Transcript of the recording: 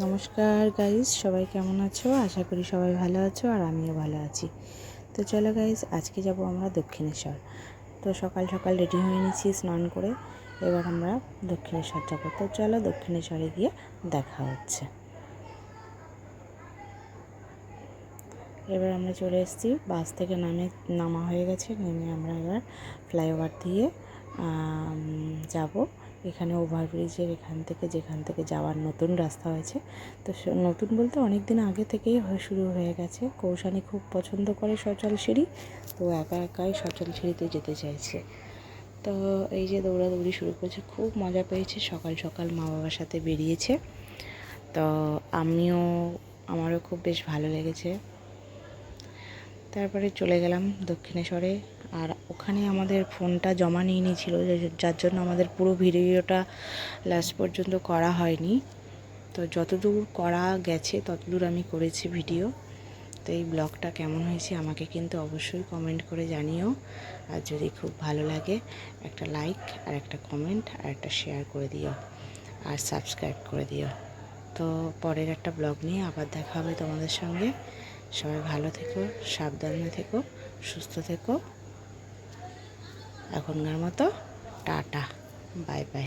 নমস্কার গাইস সবাই কেমন আছো? আশা করি সবাই ভালো আছো আর আমিও ভালো আছি। তো চলো গাইস আজকে যাব আমরা দক্ষিণেশ্বর। তো সকাল সকাল রেডি হয়ে নিয়েছি স্নান করে, এবার আমরা দক্ষিণেশ্বর যাব। তো চলো দক্ষিণেশ্বরে গিয়ে দেখা হচ্ছে। এবার আমরা চলে এসেছি, বাস থেকে নামে, নামা হয়ে গেছে, নেমে আমরা এবার ফ্লাইওভার দিয়ে যাব। এখানে ওভারব্রিজের এখান থেকে যেখান থেকে যাওয়ার নতুন রাস্তা হয়েছে। তো নতুন বলতে অনেক দিন আগে থেকেই শুরু হয়ে গেছে। কৌশানি খুব পছন্দ করে সচল সিঁড়ি, তো একা একাই সচল সিঁড়িতে যেতে চাইছে। তো এই যে দৌড়াদৌড়ি শুরু করেছে, খুব মজা পেয়েছে। সকাল সকাল মা বাবার সাথে বেরিয়েছে। তো আমিও, আমারও খুব বেশ ভালো লেগেছে। তারপরে চলে গেলাম দক্ষিণেশ্বরে। আর ওখানে আমাদের ফোনটা জমা নিয়ে নিয়েছিল যার জন্য আমাদের পুরো ভিডিওটা লাস্ট পর্যন্ত করা হয়নি। তো যতদূর করা গেছে, ততদূর আমি করেছি ভিডিও। তো এই ব্লগটা কেমন হয়েছে আমাকে কিন্তু অবশ্যই কমেন্ট করে জানিও। আর যদি খুব ভালো লাগে, একটা লাইক আর একটা কমেন্ট আর একটা শেয়ার করে দিও। আর সাবস্ক্রাইব করে দিও। তো পরের একটা ব্লগ নিয়ে আবার দেখা হবে তোমাদের সঙ্গে। সবাই ভালো থেকো, সাবধানে থেকো, সুস্থ থেকো। এখনকার মতো টাটা বাই বাই।